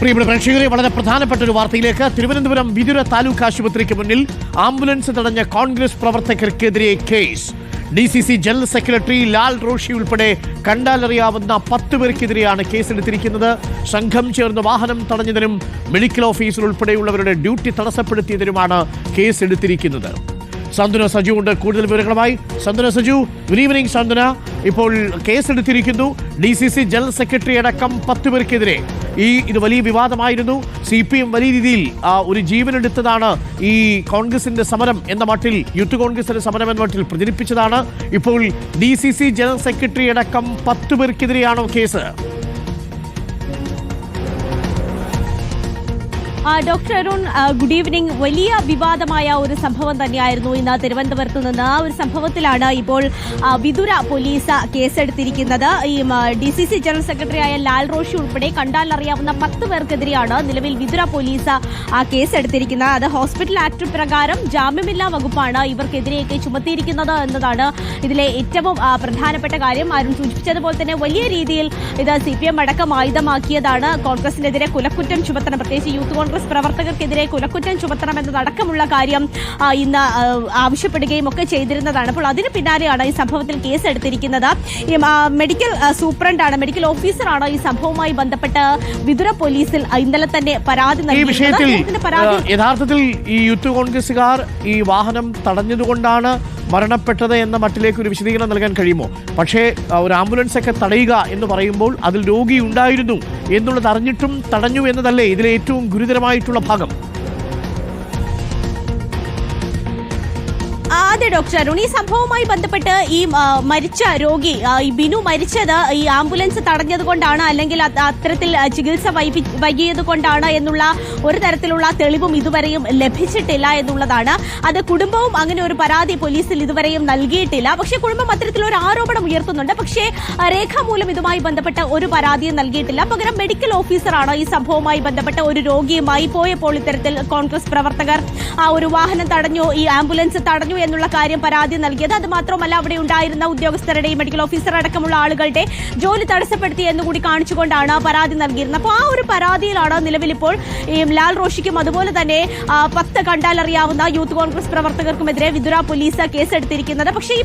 പ്രിയപ്പെട്ട പ്രേക്ഷകരെ വളരെ പ്രധാനപ്പെട്ട ഒരു വാർത്തയിലേക്ക് തിരുവനന്തപുരം വിതുര താലൂക്ക് ആശുപത്രിക്ക് മുന്നിൽ ആംബുലൻസ് തടഞ്ഞ Congress പ്രവർത്തകർക്കെതിരെ case. D C C general secretary Lal Roshi ഉൾപ്പെടെ കണ്ടാലറിയാവുന്ന പത്ത് പേർക്കെതിരെയാണ് കേസെടുത്തിരിക്കുന്നത്. സംഘം ചേർന്ന് വാഹനം തടഞ്ഞതിനും മെഡിക്കൽ ഓഫീസർ ഉൾപ്പെടെയുള്ളവരുടെ ഡ്യൂട്ടി തടസ്സപ്പെടുത്തിയതിനുമാണ് കേസെടുത്തിരിക്കുന്നത്. സന്തുന സജു ഉണ്ട്. കൂടുതൽ വിവരങ്ങളുമായി Santhuna Saju. Good evening Santhuna. ഇപ്പോൾ കേസെടുത്തിരിക്കുന്നു. D C C general secretary അടക്കം പത്ത് പേർക്കെതിരെ ഈ ഇത് വലിയ വിവാദമായിരുന്നു. സി പി എം വലിയ രീതിയിൽ ഒരു ജീവനെടുത്തതാണ് ഈ കോൺഗ്രസിന്റെ സമരം എന്ന മട്ടിൽ യൂത്ത് കോൺഗ്രസിന്റെ സമരം എന്ന മട്ടിൽ പ്രചരിപ്പിച്ചതാണ്. ഇപ്പോൾ D C C general secretary അടക്കം പത്ത് പേർക്കെതിരെയാണോ case? Doctor Arun good evening. വലിയ വിവാദമായ ഒരു സംഭവം തന്നെയായിരുന്നു ഇന്ന് തിരുവനന്തപുരത്ത് നിന്ന്. ആ ഒരു സംഭവത്തിലാണ് ഇപ്പോൾ വിതുര പോലീസ് കേസെടുത്തിരിക്കുന്നത്. ഈ ഡി സി സി ജനറൽ സെക്രട്ടറിയായ ലാൽ റോഷി ഉൾപ്പെടെ കണ്ടാൽ അറിയാവുന്ന പത്ത് പേർക്കെതിരെയാണ് നിലവിൽ വിതുര പോലീസ് ആ കേസെടുത്തിരിക്കുന്നത്. അത് ഹോസ്പിറ്റൽ ആക്ട് പ്രകാരം ജാമ്യമില്ലാ വകുപ്പാണ് ഇവർക്കെതിരെയൊക്കെ ചുമത്തിയിരിക്കുന്നത് എന്നതാണ് ഇതിലെ ഏറ്റവും പ്രധാനപ്പെട്ട കാര്യം. ആരും സൂചിപ്പിച്ചതുപോലെ തന്നെ വലിയ രീതിയിൽ ഇത് സി പി എം അടക്കം ആയുധമാക്കിയതാണ്. കോൺഗ്രസിനെതിരെ കുലക്കുറ്റം ചുമത്തണം. പ്രത്യേകിച്ച് യൂത്ത് കോൺഗ്രസ് പ്രവർത്തകർക്കെതിരെ കുലക്കുറ്റം ചുമത്തണമെന്നതടക്കമുള്ള കാര്യം ഇന്ന് ആവശ്യപ്പെടുകയും ഒക്കെ ചെയ്തിരുന്നതാണ്. അപ്പോൾ അതിന് പിന്നാലെയാണ് ഈ സംഭവത്തിൽ കേസ് എടുത്തിരിക്കുന്നത് മെഡിക്കൽ സൂപ്രണ്ടാണ് മെഡിക്കൽ ഓഫീസറാണ് ഈ സംഭവവുമായി ബന്ധപ്പെട്ട് വിതുര പോലീസിൽ ഇന്നലെ തന്നെ പരാതി ഈ വിഷയത്തിൽ യഥാർത്ഥത്തിൽ ഈ യൂത്ത് കോൺഗ്രസുകാർ ഈ വാഹനം തടഞ്ഞതുകൊണ്ടാണ് മരണപ്പെട്ടത് എന്ന മട്ടിലേക്ക് ഒരു വിശദീകരണം നൽകാൻ കഴിയുമോ? പക്ഷേ ഒരു ആംബുലൻസ് ഒക്കെ തടയുക എന്ന് പറയുമ്പോൾ അതിൽ രോഗി ഉണ്ടായിരുന്നു എന്നുള്ളത് അറിഞ്ഞിട്ടും തടഞ്ഞു എന്നതല്ലേ ഇതിലെ ഏറ്റവും ഗുരുതരമായിട്ടുള്ള ഭാഗം? ഡോക്ടർ അരുൺ. ഈ സംഭവവുമായി ബന്ധപ്പെട്ട് ഈ മരിച്ച രോഗി ഈ ബിനു മരിച്ചത് ഈ ആംബുലൻസ് തടഞ്ഞത് കൊണ്ടാണ് അല്ലെങ്കിൽ അത് അത്തരത്തിൽ ചികിത്സ വൈകി- വൈകിയത് കൊണ്ടാണ് എന്നുള്ള ഒരു തരത്തിലുള്ള തെളിവും ഇതുവരെയും ലഭിച്ചിട്ടില്ല എന്നുള്ളതാണ്. അത് കുടുംബവും അങ്ങനെ ഒരു പരാതി പോലീസിൽ ഇതുവരെയും നൽകിയിട്ടില്ല. പക്ഷേ കുടുംബം അത്തരത്തിലൊരു ആരോപണം ഉയർത്തുന്നുണ്ട്. പക്ഷേ രേഖാമൂലം ഇതുമായി ബന്ധപ്പെട്ട ഒരു പരാതിയും നൽകിയിട്ടില്ല. പകരം മെഡിക്കൽ ഓഫീസറാണ് ഈ സംഭവവുമായി ബന്ധപ്പെട്ട ഒരു രോഗിയുമായി പോയപ്പോൾ ഇത്തരത്തിൽ കോൺഗ്രസ് പ്രവർത്തകർ ആ ഒരു വാഹനം തടഞ്ഞു ഈ ആംബുലൻസ് തടഞ്ഞു എന്നുള്ള കാര്യം പരാതി നൽകിയത്. അത് മാത്രമല്ല അവിടെ ഉണ്ടായിരുന്ന ഉദ്യോഗസ്ഥരുടെയും മെഡിക്കൽ ഓഫീസർ അടക്കമുള്ള ആളുകളുടെ ജോലി തടസ്സപ്പെടുത്തി എന്നുകൂടി കാണിച്ചുകൊണ്ടാണ് പരാതി നൽകിയിരുന്നത്. അപ്പോൾ ആ ഒരു പരാതിയിലാണ് നിലവിലിപ്പോൾ ഈ ലാൽ റോഷിക്കും അതുപോലെ തന്നെ പത്ത് കണ്ടാലറിയാവുന്ന യൂത്ത് കോൺഗ്രസ് പ്രവർത്തകർക്കുമെതിരെ വിതുര പോലീസ് കേസെടുത്തിരിക്കുന്നത്. പക്ഷേ ഈ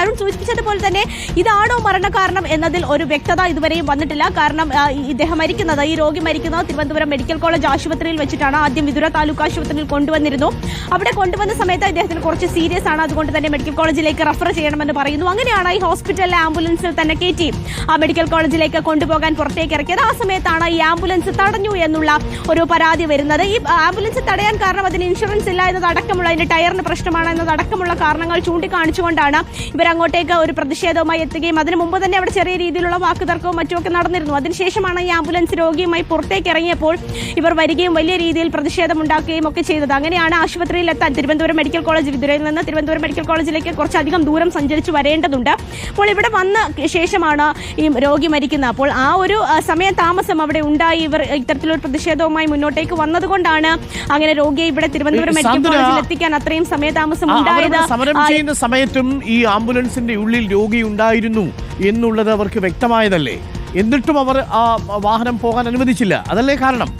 അരുൺ സൂചിപ്പിച്ചതുപോലെ തന്നെ ഇതാണോ മരണകാരണം എന്നതിൽ ഒരു വ്യക്തത ഇതുവരെയും വന്നിട്ടില്ല. കാരണം ഇദ്ദേഹം മരിക്കുന്നത് ഈ രോഗി മരിക്കുന്നത് തിരുവനന്തപുരം മെഡിക്കൽ കോളേജ് ആശുപത്രിയിൽ വെച്ചിട്ടാണ് ആദ്യം വിതുര താലൂക്ക് ആശുപത്രിയിൽ കൊണ്ടുവന്നിരുന്നു. അവിടെ കൊണ്ടുവന്ന സമയത്ത് ഇദ്ദേഹത്തിന് കുറച്ച് സീരിയസ് ആണ് അതുകൊണ്ട് തന്നെ മെഡിക്കൽ കോളേജിലേക്ക് റെഫർ ചെയ്യണമെന്ന് പറയുന്നു. അങ്ങനെയാണ് ഈ ഹോസ്പിറ്റലിലെ ആംബുലൻസിൽ തന്നെ കയറ്റി ആ മെഡിക്കൽ കോളേജിലേക്ക് കൊണ്ടുപോകാൻ പുറത്തേക്ക് ഇറക്കിയത്. ആ സമയത്താണ് ഈ ആംബുലൻസ് തടഞ്ഞു എന്നുള്ള ഒരു പരാതി വരുന്നത്. ഈ ആംബുലൻസ് തടയാൻ കാരണം അതിന് ഇൻഷുറൻസ് ഇല്ല എന്നതടക്കമുള്ള അതിന്റെ ടയറിന് പ്രശ്നമാണ് എന്നതടക്കമുള്ള കാരണങ്ങൾ ചൂണ്ടിക്കാണിച്ചുകൊണ്ടാണ് ഇവർ അങ്ങോട്ടേക്ക് ഒരു പ്രതിഷേധവുമായി എത്തുകയും അതിനു മുമ്പ് തന്നെ അവിടെ ചെറിയ രീതിയിലുള്ള വാക്കുതർക്കവും മറ്റുമൊക്കെ നടന്നിരുന്നു. അതിനുശേഷമാണ് ഈ ആംബുലൻസ് രോഗിയുമായി പുറത്തേക്ക് ഇറങ്ങിയപ്പോൾ ഇവർ വരികയും വലിയ രീതിയിൽ പ്രതിഷേധമുണ്ടാക്കുകയും ഒക്കെ ചെയ്തത്. അങ്ങനെയാണ് ആശുപത്രിയിൽ എത്താൻ തിരുവനന്തപുരം മെഡിക്കൽ കോളേജ് വിതുരയിൽ നിന്ന് തിരുവനന്തപുരം മെഡിക്കൽ കോളേജിലേക്ക് കുറച്ചധികം ദൂരം സഞ്ചരിച്ച് വരേണ്ടതുണ്ട്. അപ്പോൾ ഇവിടെ വന്ന ശേഷമാണ് ഈ രോഗി മരിക്കുന്നത്. അപ്പോൾ ആ ഒരു സമയ താമസം അവിടെ ഉണ്ടായി. ഇവർ ഇത്തരത്തിലൊരു പ്രതിഷേധവുമായി മുന്നോട്ടേക്ക് വന്നതുകൊണ്ടാണ് അങ്ങനെ രോഗിയെ ഇവിടെ തിരുവനന്തപുരം മെഡിക്കൽ കോളേജിൽ എത്തിക്കാൻ അത്രയും സമയതാമസം താമസം ഉണ്ടായത്. സമരം ചെയ്യുന്ന സമയത്തും ഈ ആംബുലൻസിന്റെ ഉള്ളിൽ രോഗി ഉണ്ടായിരുന്നു എന്നുള്ളത് അവർക്ക് വ്യക്തമായതല്ലേ? എന്നിട്ടും അവർ ആ വാഹനം പോകാൻ അനുവദിച്ചില്ല. അതല്ലേ കാരണം?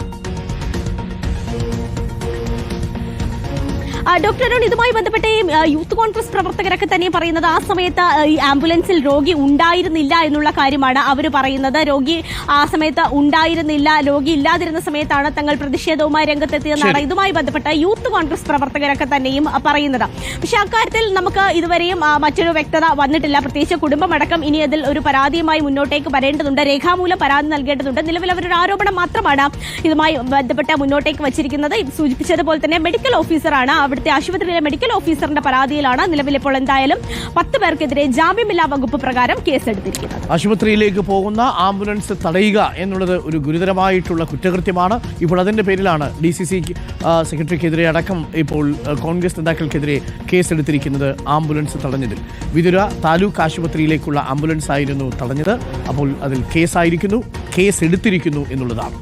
ഡോക്ടർ അരുൺ ഇതുമായി ബന്ധപ്പെട്ട ഈ യൂത്ത് കോൺഗ്രസ് പ്രവർത്തകരൊക്കെ തന്നെ പറയുന്നത് ആ സമയത്ത് ഈ ആംബുലൻസിൽ രോഗി ഉണ്ടായിരുന്നില്ല എന്നുള്ള കാര്യമാണ് അവർ പറയുന്നത്. രോഗി ആ സമയത്ത് ഉണ്ടായിരുന്നില്ല രോഗി ഇല്ലാതിരുന്ന സമയത്താണ് തങ്ങൾ പ്രതിഷേധവുമായി രംഗത്തെത്തിയതെന്നാണ് ഇതുമായി ബന്ധപ്പെട്ട യൂത്ത് കോൺഗ്രസ് പ്രവർത്തകരൊക്കെ തന്നെയും പറയുന്നത്. പക്ഷേ അക്കാര്യത്തിൽ നമുക്ക് ഇതുവരെയും മറ്റൊരു വ്യക്തത വന്നിട്ടില്ല. പ്രത്യേകിച്ച് കുടുംബമടക്കം ഇനി അതിൽ ഒരു പരാതിയുമായി മുന്നോട്ടേക്ക് വരേണ്ടതുണ്ട്. രേഖാമൂലം പരാതി നൽകേണ്ടതുണ്ട്. നിലവിൽ അവരൊരു ആരോപണം മാത്രമാണ് ഇതുമായി ബന്ധപ്പെട്ട് മുന്നോട്ടേക്ക് വച്ചിരിക്കുന്നത്. സൂചിപ്പിച്ചതുപോലെ തന്നെ മെഡിക്കൽ ഓഫീസറാണ് അവിടുത്തെ ആശുപത്രിയിലെ മെഡിക്കൽ ഓഫീസറിന്റെ പരാതിയിലാണ് നിലവിലിപ്പോൾ എന്തായാലും പത്ത് പേർക്കെതിരെ ജാമ്യമില്ലാ വകുപ്പ് പ്രകാരം കേസെടുത്തിരിക്കുന്നത്. ആശുപത്രിയിലേക്ക് പോകുന്ന ആംബുലൻസ് തടയുക എന്നുള്ളത് ഒരു ഗുരുതരമായിട്ടുള്ള കുറ്റകൃത്യമാണ്. ഇപ്പോൾ അതിന്റെ പേരിലാണ് ഡി സി സി സെക്രട്ടറിക്കെതിരെ അടക്കം ഇപ്പോൾ കോൺഗ്രസ് നേതാക്കൾക്കെതിരെ കേസെടുത്തിരിക്കുന്നത് ആംബുലൻസ് തടഞ്ഞതിൽ. വിതുര താലൂക്ക് ആശുപത്രിയിലേക്കുള്ള ആംബുലൻസ് ആയിരുന്നു തടഞ്ഞത്. അപ്പോൾ അതിൽ കേസായിരിക്കുന്നു കേസ് എടുത്തിരിക്കുന്നു എന്നുള്ളതാണ്.